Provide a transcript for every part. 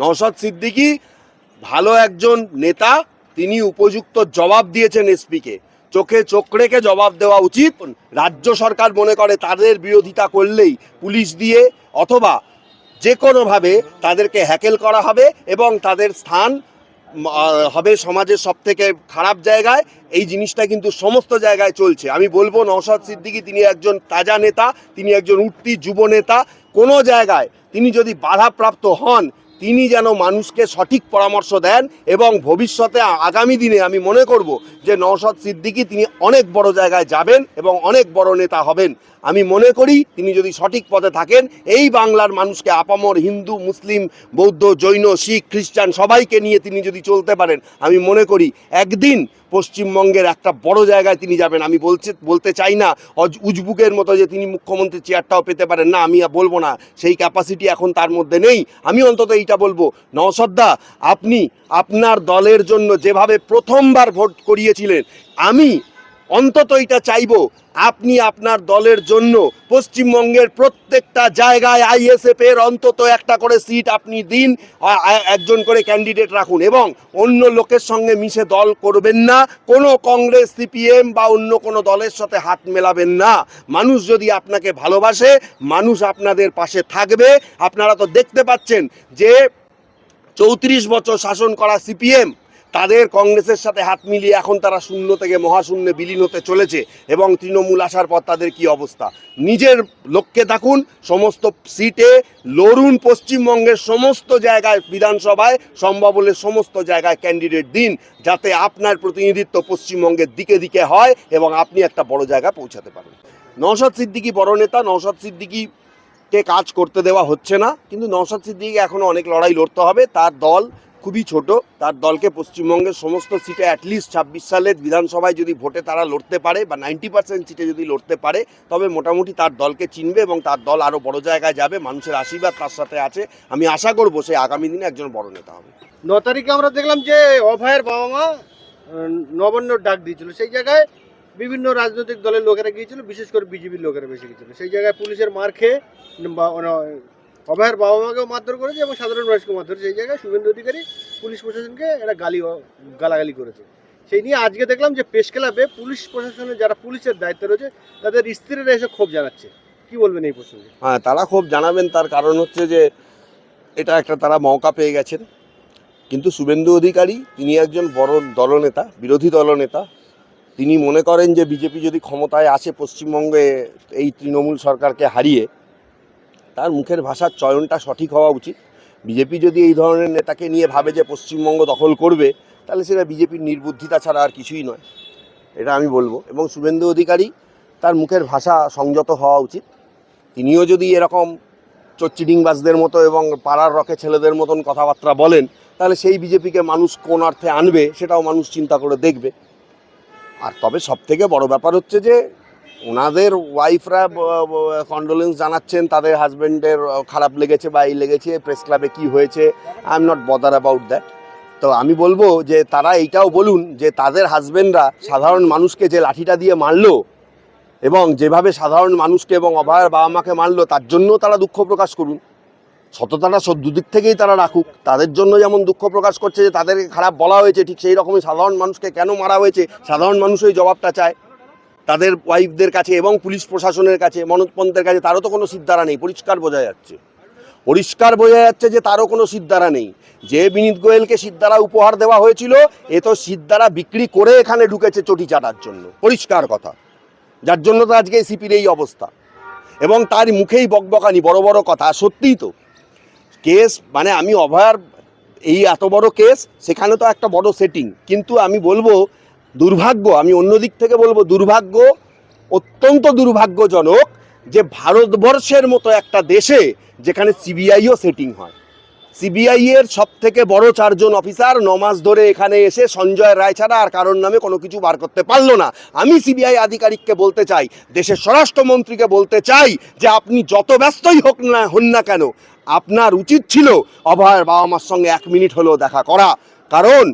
নওশাদ সিদ্দিকী ভালো একজন নেতা, তিনি উপযুক্ত জবাব দিয়েছেন এসপিকে। চোখে চোখ রেখে জবাব দেওয়া উচিত। রাজ্য সরকার মনে করে তাদের বিরোধিতা করলেই পুলিশ দিয়ে অথবা যে কোনোভাবে তাদেরকে হ্যাকেল করা হবে এবং তাদের স্থান হবে সমাজের সব থেকে খারাপ জায়গায়। এই জিনিসটা কিন্তু সমস্ত জায়গায় চলছে। আমি বলব, নওশাদ সিদ্দিকী তিনি একজন তাজা নেতা, তিনি একজন উঠতি যুব নেতা। কোনো জায়গায় তিনি যদি বাধাপ্রাপ্ত হন তিনি যেন মানুষকে সঠিক পরামর্শ দেন এবং ভবিষ্যতে আগামী দিনে আমি মনে করব যে নওশাদ সিদ্দিকী তিনি অনেক বড় জায়গায় যাবেন এবং অনেক বড় নেতা হবেন। আমি মনে করি তিনি যদি সঠিক পথে থাকেন, এই বাংলার মানুষকে আপামর হিন্দু, মুসলিম, বৌদ্ধ, জৈন, শিখ, খ্রিস্টান সবাইকে নিয়ে তিনি যদি চলতে পারেন, আমি মনে করি একদিন পশ্চিমবঙ্গের একটা বড় জায়গায় তিনি যাবেন। আমি বলছে, বলতে চাই না উজবুকের মতো যে তিনি মুখ্যমন্ত্রী চেয়ারটাও পেতে পারেন। না, আমি বলব না। সেই ক্যাপাসিটি এখন তার মধ্যে নেই। আমি অন্তত এইটা বলব নওসদ্দা আপনি আপনার দলের জন্য যেভাবে প্রথমবার ভোট করিয়েছিলেন আমি অন্তত এটা চাইব, আপনি আপনার দলের জন্য পশ্চিমবঙ্গের প্রত্যেকটা জায়গায় আইএসএফ এর অন্তত একটা করে সিট আপনি দিন একজন করে ক্যান্ডিডেট রাখুন এবং অন্য লোকের সঙ্গে মিশে দল করবেন না, কোনো কংগ্রেস, সিপিএম বা অন্য কোনো দলের সাথে হাত মেলাবেন না। মানুষ যদি আপনাকে ভালোবাসে, মানুষ আপনাদের পাশে থাকবে। আপনারা তো দেখতে পাচ্ছেন যে চৌত্রিশ বছর শাসন করা সিপিএম তাদের কংগ্রেসের সাথে হাত মিলিয়ে এখন তারা শূন্য থেকে মহাশূন্যে বিলীন হতে চলেছে এবং তৃণমূল আসার পর তাদের কি অবস্থা? নিজের লক্ষ্যে থাকুন, সমস্ত সিটে লড়ুন পশ্চিমবঙ্গের সমস্ত জায়গায়, বিধানসভায় সম্ভব হলে সমস্ত জায়গায় ক্যান্ডিডেট দিন, যাতে আপনার প্রতিনিধিত্ব পশ্চিমবঙ্গের দিকে দিকে হয় এবং আপনি একটা বড় জায়গায় পৌঁছাতে পারেন। নওশাদ সিদ্দিকী বড় নেতা, নওশাদ সিদ্দিকী কে কাজ করতে দেওয়া হচ্ছে না, কিন্তু নওশাদ সিদ্দিকীকে এখনও অনেক লড়াই লড়তে হবে। তার দল খুবই ছোট তার দলকে পশ্চিমবঙ্গের সমস্ত সিটে অ্যাটলিস্ট ছাব্বিশ সালের বিধানসভায় যদি ভোটে তারা লড়তে পারে বা নাইনটি পার্সেন্ট সিটে যদি লড়তে পারে তবে মোটামুটি তার দলকে চিনবে এবং তার দল আরও বড় জায়গায় যাবে মানুষের আশীর্বাদ তার সাথে আছে। আমি আশা করব সে আগামী দিনে একজন বড় নেতা হবে। ন তারিখে আমরা দেখলাম যে অভয়ের বাবা মা আহ, নবান্নর ডাক দিয়েছিল। সেই জায়গায় বিভিন্ন রাজনৈতিক দলের লোকেরা গিয়েছিল বিশেষ করে বিজেপির লোকেরা বেশি গিয়েছিল। সেই জায়গায় পুলিশের মার খেয়ে অভয়ের বাবা মাকেও মারধর করেছে এবং সাধারণ মানুষকে মারধর সেই জায়গায় শুভেন্দু অধিকারী পুলিশ প্রশাসনকে একটা গালি গালাগালি করেছে। সেই নিয়ে আজকে দেখলাম যে প্রেস ক্লাবে পুলিশ প্রশাসনের যারা পুলিশের দায়িত্ব রয়েছে, তাদের স্ত্রীরা এসে ক্ষোভ জানাচ্ছে। কি বলবেন এই প্রসঙ্গে? হ্যাঁ তারা খুব জানাবেন, তার কারণ হচ্ছে যে এটা একটা তারা মৌকা পেয়ে গেছেন। কিন্তু শুভেন্দু অধিকারী, তিনি একজন বড় দলনেতা, বিরোধী দলনেতা। তিনি মনে করেন যে বিজেপি যদি ক্ষমতায় আসে পশ্চিমবঙ্গে এই তৃণমূল সরকারকে হারিয়ে তার মুখের ভাষার চয়নটা সঠিক হওয়া উচিত। বিজেপি যদি এই ধরনের নেতাকে নিয়ে ভাবে যে পশ্চিমবঙ্গ দখল করবে, তাহলে সেটা বিজেপির নির্বুদ্ধিতা ছাড়া আর কিছুই নয়। এটা আমি বলব। এবং শুভেন্দু অধিকারী তার মুখের ভাষা সংযত হওয়া উচিত। তিনিও যদি এরকম চচ্চিডিংবাজদের মতো এবং পাড়ার রকে ছেলেদের মতন কথাবার্তা বলেন, তাহলে সেই বিজেপিকে মানুষ কোন অর্থে আনবে, সেটাও মানুষ চিন্তা করে দেখবে। আর তবে সব থেকে বড় ব্যাপার হচ্ছে যে ওনাদের ওয়াইফরা কন্ডোলেন্স জানাচ্ছেন, তাদের হাজব্যান্ডের খারাপ লেগেছে বা এই লেগেছে প্রেস ক্লাবে কি হয়েছে I am not bother about that তো আমি বলব যে তারা এইটাও বলুন যে তাদের হাজব্যান্ডরা সাধারণ মানুষকে যে লাঠিটা দিয়ে মারলো এবং যেভাবে সাধারণ মানুষকে এবং অভয়ের বাবা মাকে মারলো, তার জন্য তারা দুঃখ প্রকাশ করুন। সততাটা দুদিক থেকেই তারা রাখুক। তাদের জন্য যেমন দুঃখ প্রকাশ করছে যে তাদেরকে খারাপ বলা হয়েছে, ঠিক সেই রকমই সাধারণ মানুষকে কেন মারা হয়েছে, সাধারণ মানুষ ওই জবাবটা চায়। তাদের ওয়াইফদের কাছে এবং পুলিশ প্রশাসনের কাছে মনোজপন্থের কাছে তারও তো কোনো সিদ্ধারা নেই। পরিষ্কার বোঝা যাচ্ছে। পরিষ্কার বোঝা যাচ্ছে যে তারও কোনো সিদ্ধারা নেই। যে বিনীত গোয়েলকে সিদ্ধারা উপহার দেওয়া হয়েছিল, এ তো সিদ্ধারা বিক্রি করে এখানে ঢুকেছে চটি চাটার জন্য। পরিষ্কার কথা। যার জন্য তো আজকে সিপির এই অবস্থা। এবং তার মুখেই বকবকানি, বড় বড় কথা। সত্যিই তো। কেস মানে আমি অভয়ার এই এত বড় কেস, সেখানে তো একটা বড় সেটিং কিন্তু আমি বলব দুর্ভাগ্য, আমি অন্য দিক থেকে বলব দুর্ভাগ্য, অত্যন্ত দুর্ভাগ্যজনক যে ভারতবর্ষের মতো একটা দেশে যেখানে সিবিআইও সেটিং হয়। সিবিআই এর সব থেকে বড় চারজন অফিসার নমাস ধরে এখানে এসে সঞ্জয় রায় ছাড়া আর কারোর নামে কোনো কিছু বার করতে পারল না। আমি সিবিআই আধিকারিককে বলতে চাই, দেশের স্বরাষ্ট্রমন্ত্রীকে বলতে চাই যে আপনি যত ব্যস্তই হোক না, হন না কেন, আপনার উচিত ছিল অভয়ের বাবা মার সঙ্গে এক মিনিট হলেও দেখা করা। কারণ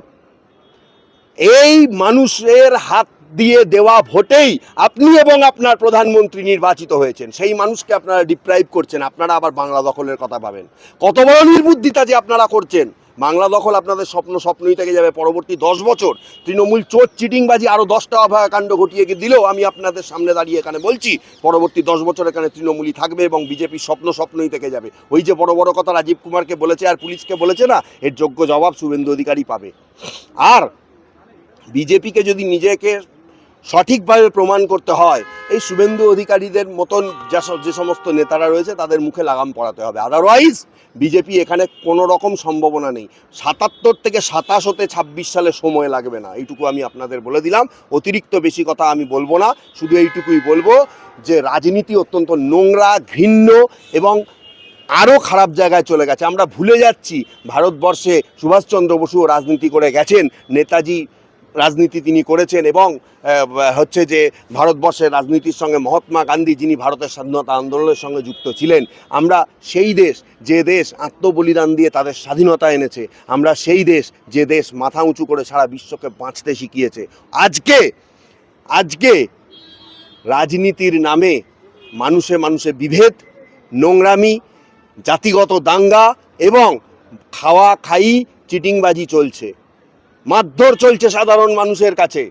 এই মানুষের হাত দিয়ে দেওয়া ভোটেই আপনি এবং আপনার প্রধানমন্ত্রী নির্বাচিত হয়েছেন। সেই মানুষকে আপনারা ডিপ্রাইভ করছেন। আপনারা আবার বাংলা দখলের কথা ভাবেন। কত বড় নির্বুদ্ধিতা যে আপনারা করছেন। বাংলা দখল আপনাদের স্বপ্ন, স্বপ্নই থেকে যাবে পরবর্তী দশ বছর। তৃণমূল চোর, চিটিংবাজি আরও দশটা অভয়াকাণ্ড ঘটিয়ে গিয়ে দিলেও আমি আপনাদের সামনে দাঁড়িয়ে এখানে বলছি, পরবর্তী দশ বছর এখানে তৃণমূলই থাকবে এবং বিজেপির স্বপ্ন, স্বপ্নই থেকে যাবে। ওই যে বড় বড় কথা রাজীব কুমারকে বলেছে আর পুলিশকে বলেছে না, এর যোগ্য জবাব শুভেন্দু অধিকারী পাবে। আর বিজেপিকে যদি নিজেকে সঠিকভাবে প্রমাণ করতে হয়, এই শুভেন্দু অধিকারীদের মতন যা যে সমস্ত নেতারা রয়েছে, তাদের মুখে লাগাম পড়াতে হবে। আদারওয়াইজ বিজেপি এখানে কোনো রকম সম্ভাবনা নেই। সাতাত্তর থেকে সাতাশ হতে ছাব্বিশ সালে সময় লাগবে না। এইটুকু আমি আপনাদের বলে দিলাম। অতিরিক্ত বেশি কথা আমি বলব না। শুধু এইটুকুই বলব যে রাজনীতি অত্যন্ত নোংরা, ঘৃণ্য এবং আরও খারাপ জায়গায় চলে গেছে। আমরা ভুলে যাচ্ছি। ভারতবর্ষে সুভাষচন্দ্র বসুও রাজনীতি করে গেছেন। নেতাজি রাজনীতি তিনি করেছেন এবং হচ্ছে যে ভারতবর্ষের রাজনীতির সঙ্গে মহাত্মা গান্ধী যিনি ভারতের স্বাধীনতা আন্দোলনের সঙ্গে যুক্ত ছিলেন, আমরা সেই দেশ, যে দেশ আত্মবলিদান দিয়ে তাদের স্বাধীনতা এনেছে, আমরা সেই দেশ, যে দেশ মাথা উঁচু করে সারা বিশ্বকে বাঁচতে শিখিয়েছে। আজকে আজকে রাজনীতির নামে মানুষে মানুষে বিভেদ, নোংরামি, জাতিগত দাঙ্গা এবং খাওয়া, খাই, চিটিংবাজি চলছে। মারধর চলছে সাধারণ মানুষের কাছে।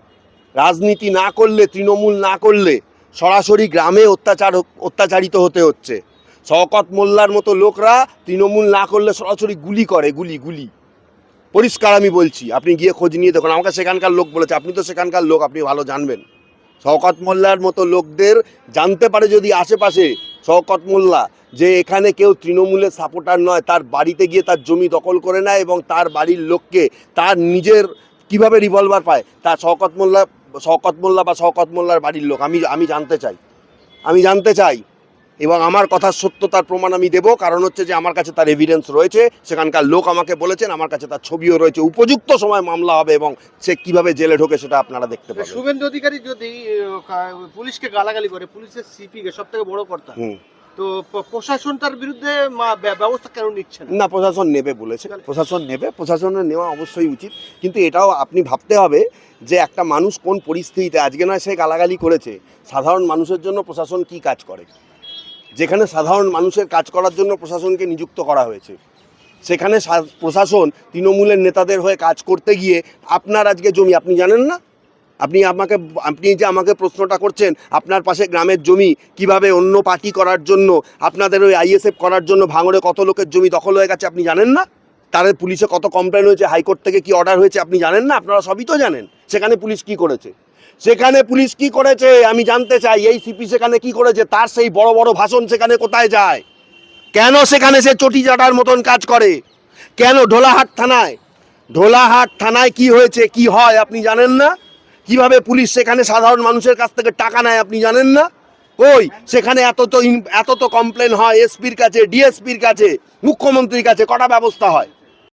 রাজনীতি না করলে, তৃণমূল না করলে সরাসরি গ্রামে অত্যাচার অত্যাচারিত হতে হচ্ছে। শওকত মোল্লার মতো লোকরা তৃণমূল না করলে সরাসরি গুলি করে, গুলি গুলি। পরিষ্কার আমি বলছি, আপনি গিয়ে খোঁজ নিয়ে দেখুন, আমাকে সেখানকার লোক বলেছে, আপনি তো সেখানকার লোক, আপনি ভালো জানবেন। শওকত মোল্লার মতো লোকদের জানতে পারে যদি আশেপাশে শওকত মোল্লা, যে এখানে কেউ তৃণমূলের সাপোর্টার নয়, তার বাড়িতে গিয়ে তার জমি দখল করে নেয় এবং তার বাড়ির লোককে তার নিজের কীভাবে রিভলভার পায়, তার শওকত মোল্লা শওকত মোল্লা বা শওকত মোল্লার বাড়ির লোক, আমি আমি জানতে চাই। আমি জানতে চাই। এবং আমার কথার সত্যতার প্রমাণ আমি দেবো। কারণ হচ্ছে যে আমার কাছে তার এভিডেন্স রয়েছে। সেখানকার লোক আমাকে বলেছেন আমার কাছে তার ছবিও রয়েছে। উপযুক্ত সময় মামলা হবে এবং সে কীভাবে জেলে ঢোকে সেটা আপনারা দেখতে পাবেন। শুভেন্দু অধিকারী যদি পুলিশকে গালাগালি করে পুলিশের সিপি কে সব থেকে বড় কর্তা তো প্রশাসন তার বিরুদ্ধে ব্যবস্থা কেন নিচ্ছে না? না প্রশাসন নেবে বলেছে। প্রশাসন নেবে প্রশাসনের নেওয়া অবশ্যই উচিত। কিন্তু এটাও আপনি ভাবতে হবে যে একটা মানুষ কোন পরিস্থিতিতে আজকে নয় সে গালাগালি করেছে। সাধারণ মানুষের জন্য প্রশাসন কি কাজ করে? যেখানে সাধারণ মানুষের কাজ করার জন্য প্রশাসনকে নিযুক্ত করা হয়েছে। সেখানে প্রশাসন তৃণমূলের নেতাদের হয়ে কাজ করতে গিয়ে আপনার আজকে জমি, আপনি জানেন না? আপনি আমাকে, আপনি যে আমাকে প্রশ্নটা করছেন, আপনার পাশে গ্রামের জমি কীভাবে অন্য পার্টি করার জন্য, আপনাদের ওই আইএসএফ করার জন্য ভাঙড়ে কত লোকের জমি দখল হয়ে গেছে আপনি জানেন না? তাদের পুলিশে কত কমপ্লেন হয়েছে, হাইকোর্ট থেকে কি অর্ডার হয়েছে আপনি জানেন না? আপনারা সবই তো জানেন। সেখানে পুলিশ কি করেছে? সেখানে পুলিশ কি করেছে, আমি জানতে চাই, এই সিপি সেখানে কি করেছে, তার সেই বড় বড় ভাষণ সেখানে কোথায় যায়? কেন সেখানে সে চটি চাটার মতন কাজ করে? কেন ঢোলাহাট থানায়? ঢোলাহাট থানায় কি হয়েছে, কি হয় আপনি জানেন না? কীভাবে পুলিশ সেখানে সাধারণ মানুষের কাছ থেকে টাকা নেয় আপনি জানেন না? কই, সেখানে এত তো এত তো কমপ্লেন হয়, এসপির কাছে, ডিএসপির কাছে, মুখ্যমন্ত্রীর কাছে, কটা ব্যবস্থা হয়?